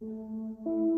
Música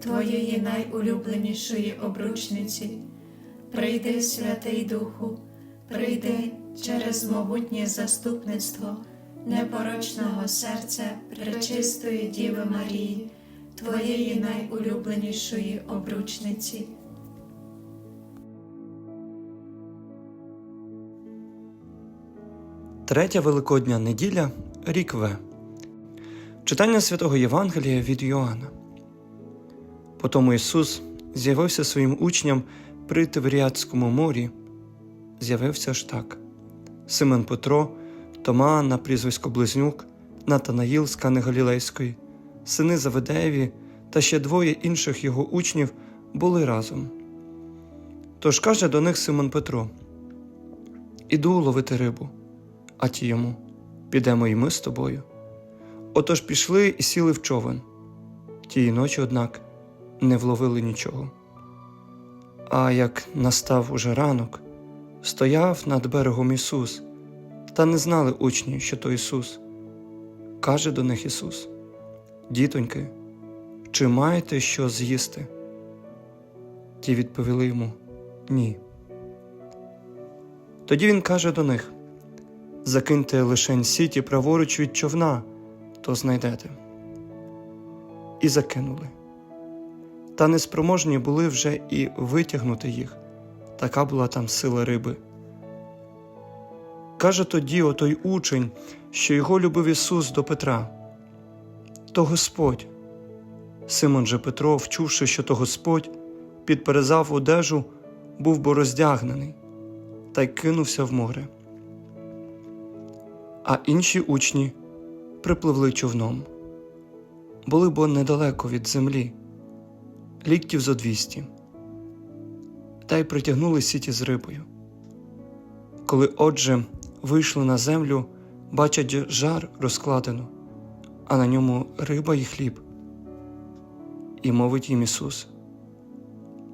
Твоєї найулюбленішої обручниці. Прийди, Святий Духу, прийди через могутнє заступництво непорочного серця пречистої Діви Марії, Твоєї найулюбленішої обручниці. Третя Великодня неділя, рік В. Читання святого Євангелія від Йоанна. Потому Ісус з'явився своїм учням при Тиверіадському морі. З'явився ж так: Симон Петро, Тома на прізвисько Близнюк, Натанаїл з Кани Галілейської, сини Заведеєві та ще двоє інших його учнів були разом. Тож каже до них Симон Петро: Іду ловити рибу. А ті йому підемо і ми з тобою. Отож пішли і сіли в човен. Тієї ночі, однак, не вловили нічого. А як настав уже ранок, стояв над берегом Ісус, та не знали учні, що то Ісус. Каже до них Ісус: Дітоньки, чи маєте що з'їсти? Ті відповіли йому Ні. Тоді він каже до них закиньте лишень сіті праворуч від човна, то знайдете. І закинули. Та неспроможні були вже і витягнути їх, така була там сила риби. Каже тоді отой учень, що його любив Ісус до Петра. То Господь. Симон же Петро, вчувши, що то Господь, підперезав одежу, був бо роздягнений, та й кинувся в море а інші учні припливли човном. Були бо недалеко від землі, ліктів зо двісті, та й притягнули сіті з рибою. Коли отже вийшли на землю, бачать жар розкладену, а на ньому риба і хліб. І мовить їм Ісус: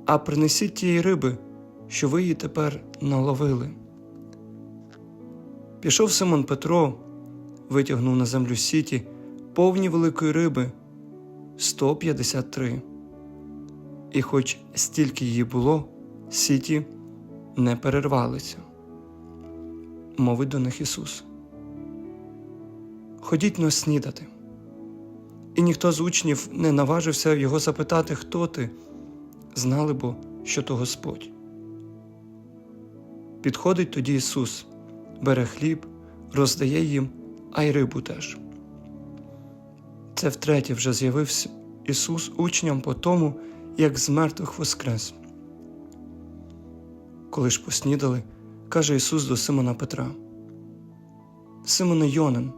А принесіть тієї риби, що ви її тепер наловили. Пішов Симон Петро, витягнув на землю сіті повні великої риби 153. І хоч стільки її було, сіті не перервалися. Мовить до них Ісус. Ходіть но снідати. І ніхто з учнів не наважився його запитати, хто ти, знали бо, що то Господь. Підходить тоді Ісус бере хліб, роздає їм, а й рибу теж. Це втретє вже з'явився Ісус учням по тому, як з мертвих воскрес. Коли ж поснідали, каже Ісус до Симона Петра: Симоне Йонин,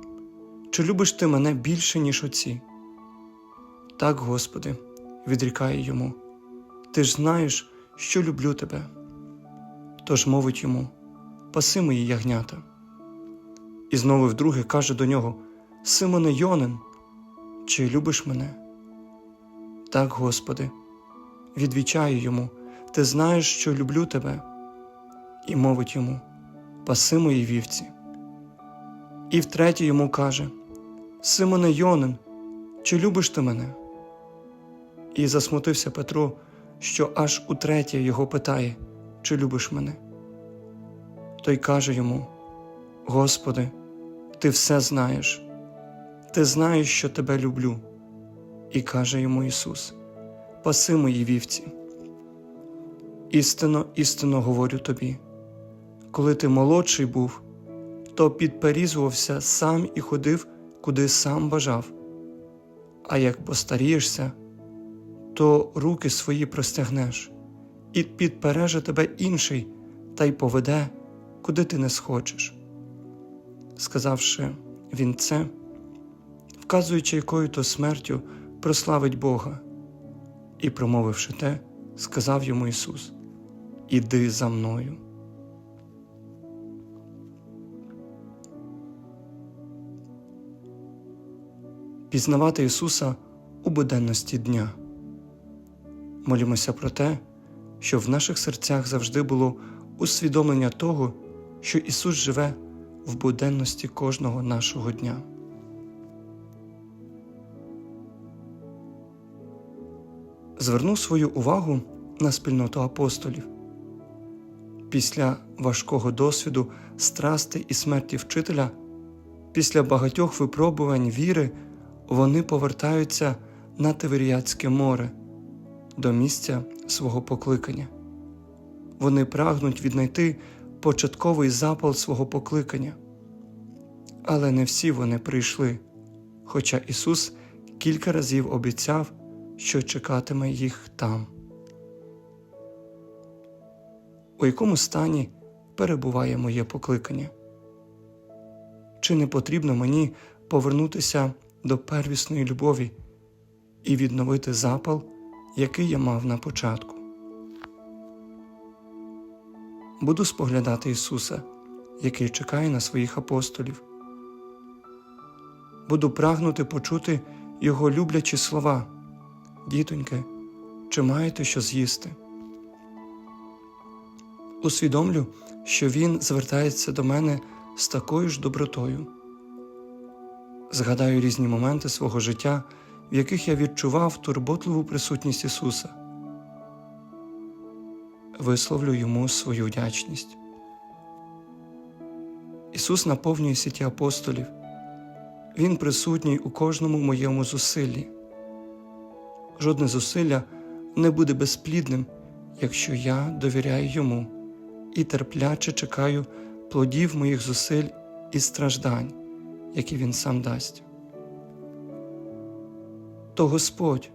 чи любиш ти мене більше, ніж оці? Так, Господи, відрікає йому, Ти ж знаєш, що люблю тебе. Тож мовить йому паси мої ягнята. І знову вдруге каже до нього: Симоне Йонин, чи любиш мене? Так, Господи, відвічаю йому, Ти знаєш, що люблю тебе, і мовить йому: паси мої вівці. І втретє йому каже: Симоне Йонин, чи любиш ти мене? І засмутився Петро, що аж утретє його питає, чи любиш мене. Той каже йому: Господи, ти все знаєш, ти знаєш, що тебе люблю. І каже йому Ісус: Паси мої вівці. Істинно, істинно говорю тобі, коли ти молодший був, то підперізувався сам і ходив, куди сам бажав, а як постарієшся, то руки свої простягнеш, і підпереже тебе інший, та й поведе, куди ти не схочеш. Сказавши він це, вказуючи якою то смертю, прославить Бога, і, промовивши те, сказав йому Ісус: Іди за мною. Пізнавати Ісуса у буденності дня. Молімося про те, щоб в наших серцях завжди було усвідомлення того, що Ісус живе в буденності кожного нашого дня. Звернув свою увагу на спільноту апостолів. Після важкого досвіду страсти і смерті вчителя, після багатьох випробувань віри, вони повертаються на Тиверіатське море до місця свого покликання. Вони прагнуть віднайти початковий запал свого покликання. Але не всі вони прийшли, хоча Ісус кілька разів обіцяв, що чекатиме їх там. У якому стані перебуває моє покликання? Чи не потрібно мені повернутися до первісної любові і відновити запал, який я мав на початку? Буду споглядати Ісуса, який чекає на своїх апостолів. Буду прагнути почути Його люблячі слова. Дітоньки, чи маєте що з'їсти? Усвідомлю, що Він звертається до мене з такою ж добротою. Згадаю різні моменти свого життя, в яких я відчував турботливу присутність Ісуса. Висловлю йому свою вдячність. Ісус наповнює сіті апостолів. Він присутній у кожному моєму зусиллі. Жодне зусилля не буде безплідним, якщо я довіряю йому і терпляче чекаю плодів моїх зусиль і страждань, які він сам дасть. То Господь,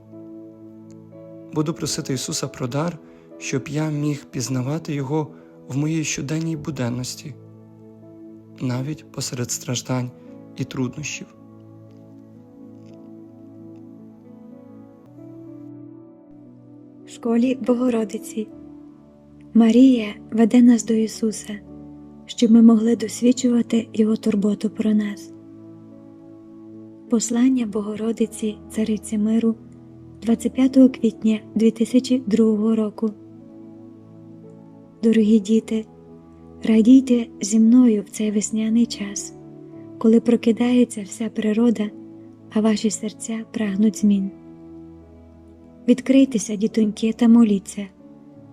буду просити Ісуса про дар, щоб я міг пізнавати Його в моїй щоденній буденності, навіть посеред страждань і труднощів. Школі Богородиці. Марія веде нас до Ісуса, щоб ми могли досвідчувати Його турботу про нас. Послання Богородиці Цариці Миру 25 квітня 2002 року. Дорогі діти, радійте зі мною в цей весняний час, коли прокидається вся природа, а ваші серця прагнуть змін. Відкрийтеся, дітоньки, та моліться.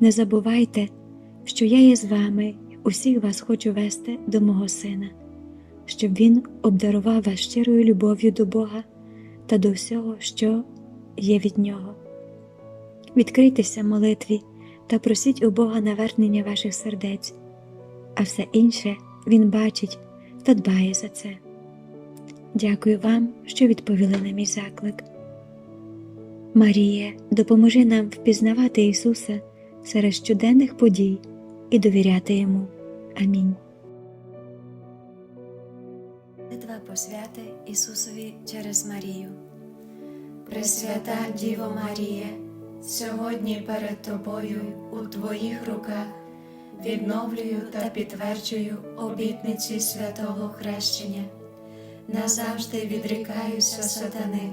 Не забувайте, що я є з вами, усіх вас хочу вести до мого сина, щоб він обдарував вас щирою любов'ю до Бога та до всього, що є від нього. Відкрийтеся молитві та просіть у Бога навернення ваших сердець, а все інше Він бачить та дбає за це. Дякую вам, що відповіли на мій заклик. Марія, допоможи нам впізнавати Ісуса серед щоденних подій і довіряти Йому. Амінь. Молитва посвяти Ісусові через Марію. Пресвята Діво Марія, сьогодні перед Тобою у Твоїх руках відновлюю та підтверджую обітниці святого хрещення. Назавжди відрікаюся сатани,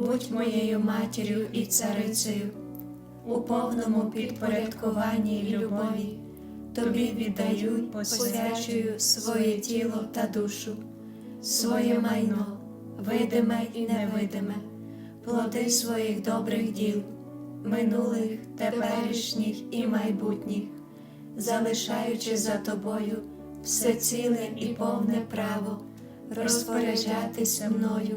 будь моєю матір'ю і царицею, у повному підпорядкуванні й любові, Тобі віддаю, посвячую своє тіло та душу, своє майно, видиме і невидиме, плоди своїх добрих діл, минулих, теперішніх і майбутніх, залишаючи за тобою все ціле і повне право розпоряджатися мною